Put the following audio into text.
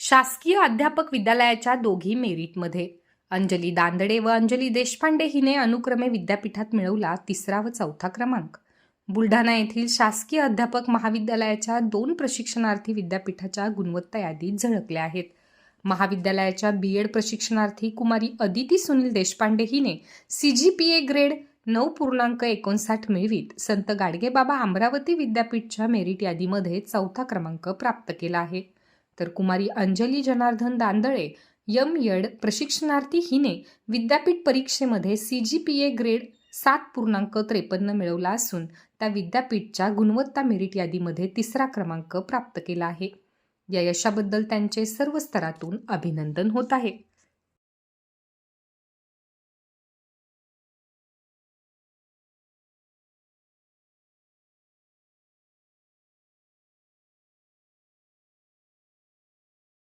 शासकीय अध्यापक विद्यालयाच्या दोघी मेरिटमध्ये. अंजली दांदडे व अंजली देशपांडे हिने अनुक्रमे विद्यापीठात मिळवला तिसरा व चौथा क्रमांक. बुलढाणा येथील शासकीय अध्यापक महाविद्यालयाच्या दोन प्रशिक्षणार्थी विद्यापीठाच्या गुणवत्ता यादीत झळकल्या आहेत. महाविद्यालयाच्या बी एड प्रशिक्षणार्थी कुमारी अदिती सुनील देशपांडे हिने C G P A grade नऊ पूर्णांक एकोणसाठ मिळवीत. संत गाडगेबाबा अमरावती विद्यापीठच्या मेरिट यादीमध्ये चौथा क्रमांक प्राप्त केला आहे. तर कुमारी अंजली जनार्दन दांदळे यम यड प्रशिक्षणार्थी हिने विद्यापीठ परीक्षेमध्ये C G P A grade सात पूर्णांक त्रेपन्न मिळवला असून त्या विद्यापीठच्या गुणवत्ता मेरिट यादीमध्ये तिसरा क्रमांक प्राप्त केला आहे. या यशाबद्दल त्यांचे सर्व स्तरातून अभिनंदन होत आहे.